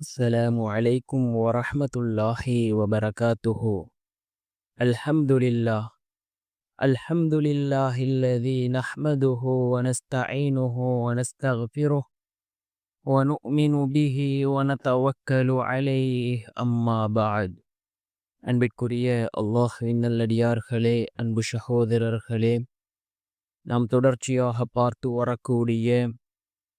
السلام عليكم ورحمة الله وبركاته الحمد لله الحمد لله الذي نحمده ونستعينه ونستغفره ونؤمن به ونتوكل عليه أما بعد அன்பிற்குரிய அல்லாஹின் நல்லடியார்களே அன்பு சகோதரர்களே நாம் தொடர்ச்சியாக பார்த்து வரக்கூடிய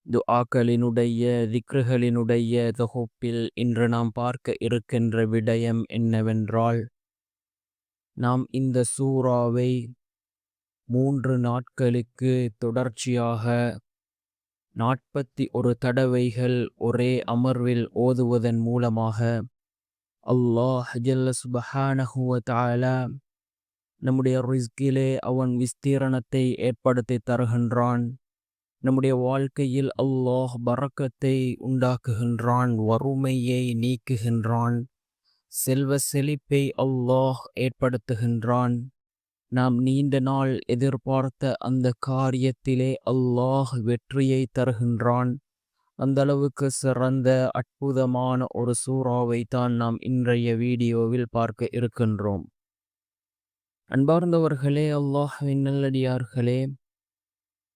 துஆக்களினுடைய திக்ருகளினுடைய தொகுப்பில் இன்று நாம் பார்க்க இருக்கின்ற விடயம் என்னவென்றால் நாம் இந்த சூறாவை மூன்று நாட்களுக்கு தொடர்ச்சியாக நாற்பத்தி ஒரு தடவைகள் ஒரே அமர்வில் ஓதுவதன் மூலமாக அல்லாஹ் ஜல்ல சுபஹானஹுவ நம்முடைய ரிஸ்கிலே அவன் விஸ்தீரணத்தை ஏற்படுத்தி தருகின்றான். நம்முடைய வாழ்க்கையில் அல்லாஹ் பறக்கத்தை உண்டாக்குகின்றான் வறுமையை நீக்குகின்றான் செல்வ செழிப்பை அல்லாஹ் ஏற்படுத்துகின்றான். நாம் நீண்ட நாள் எதிர்பார்த்த அந்த காரியத்திலே அல்லாஹ் வெற்றியை தருகின்றான். அந்த அளவுக்கு சிறந்த அற்புதமான ஒரு சூறாவை தான் நாம் இன்றைய வீடியோவில் பார்க்க இருக்கின்றோம். அன்பார்ந்தவர்களே அல்லாஹ் நல்லடியார்களே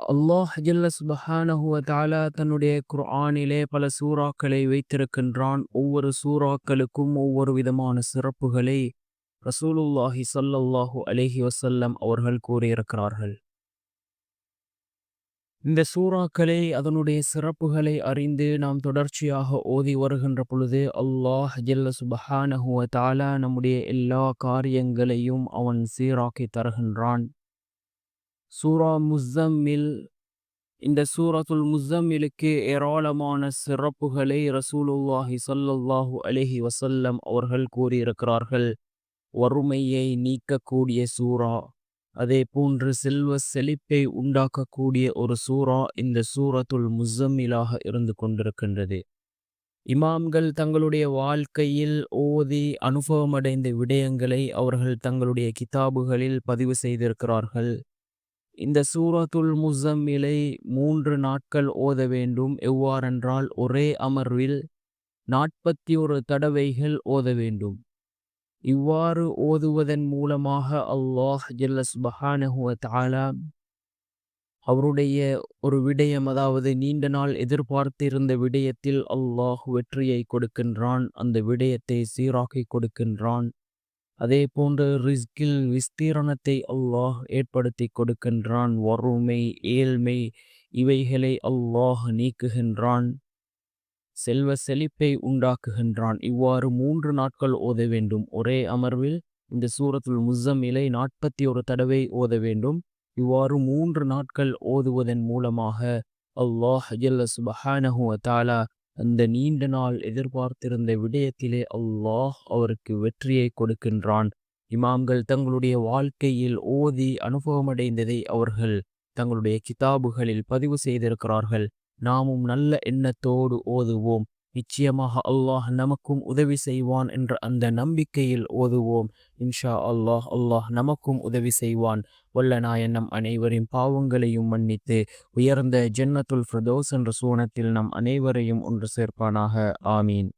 அல்லாஹ் ஜல்ல சுபஹானஹுவ தாலா தன்னுடைய குர்ஆனிலே பல சூறாக்களை வைத்திருக்கின்றான். ஒவ்வொரு சூறாக்களுக்கும் ஒவ்வொரு விதமான சிறப்புகளை ரசூலுல்லாஹி சல்லல்லாஹு அலேஹி வசல்லம் அவர்கள் கூறியிருக்கிறார்கள். இந்த சூறாக்களை அதனுடைய சிறப்புகளை அறிந்து நாம் தொடர்ச்சியாக ஓதி வருகின்ற பொழுது அல்லாஹ் ஜல்ல சுபஹானஹுவ தாலா நம்முடைய எல்லா காரியங்களையும் அவன் சீராக்கி தருகின்றான். சூரா முஸ்ஸம்மில் இந்த சூரத்துல் முஸ்ஸம்மிலுக்கு ஏராளமான சிறப்புகளை ரசூலுல்லாஹி சல்லல்லாஹு அலஹி வசல்லம் அவர்கள் கூறியிருக்கிறார்கள். வறுமையை நீக்கக்கூடிய சூரா அதே போன்று செல்வ செழிப்பை உண்டாக்கக்கூடிய ஒரு சூரா இந்த சூரத்துல் முஸ்ஸம்மிலாக இருந்து கொண்டிருக்கின்றது. இமாம்கள் தங்களுடைய வாழ்க்கையில் ஓதி அனுபவமடைந்த விடயங்களை அவர்கள் தங்களுடைய கிதாபுகளில் பதிவு செய்திருக்கிறார்கள். இந்த சூரத்துல் முசம்மிலை மூன்று நாட்கள் ஓத வேண்டும். எவ்வாறென்றால் ஒரே அமர்வில் நாற்பத்தி ஒரு தடவைகள் ஓத வேண்டும். இவ்வாறு ஓதுவதன் மூலமாக அல்லாஹ் ஜல்லஸ் பஹானஹுவ தாலா அவருடைய ஒரு விடயம் அதாவது நீண்ட நாள் எதிர்பார்த்திருந்த விடயத்தில் அல்லாஹ் வெற்றியை கொடுக்கின்றான். அந்த விடயத்தை சீராக்கி கொடுக்கின்றான். அதே போன்று ரிஸ்கில் விஸ்தீரணத்தை அல்லாஹ் ஏற்படுத்தி கொடுக்கின்றான். வறுமை ஏழ்மை இவைகளை அல்லாஹ் நீக்குகின்றான். செல்வ செழிப்பை உண்டாக்குகின்றான். இவ்வாறு மூன்று நாட்கள் ஓத வேண்டும். ஒரே அமர்வில் இந்த சூரத்துல் முஸ்ஸமிலை நாற்பத்தி ஒரு தடவை ஓத வேண்டும். இவ்வாறு மூன்று நாட்கள் ஓதுவதன் மூலமாக அல்லாஹ் ஜல்ல சுபஹானஹு தாலா அந்த நீண்ட நாள் எதிர்பார்த்திருந்த விடயத்திலே அல்லாஹ் அவருக்கு வெற்றியை கொடுக்கின்றான். இமாம்கள் தங்களுடைய வாழ்க்கையில் ஓதி அனுபவமடைந்ததை அவர்கள் தங்களுடைய கிதாபுகளில் பதிவு செய்திருக்கிறார்கள். நாமும் நல்ல எண்ணத்தோடு ஓதுவோம். நிச்சயமாக அல்லாஹ் நமக்கும் உதவி செய்வான் என்ற அந்த நம்பிக்கையில் ஓதுவோம். இன்ஷா அல்லாஹ் அல்லாஹ் நமக்கும் உதவி செய்வான். வல்ல நாயன் அனைவரின் பாவங்களையும் மன்னித்து உயர்ந்த ஜென்னத்துல் ஃபிரதோஸ் என்ற சூனத்தில் நம் அனைவரையும் ஒன்று சேர்ப்பானாக. ஆமீன்.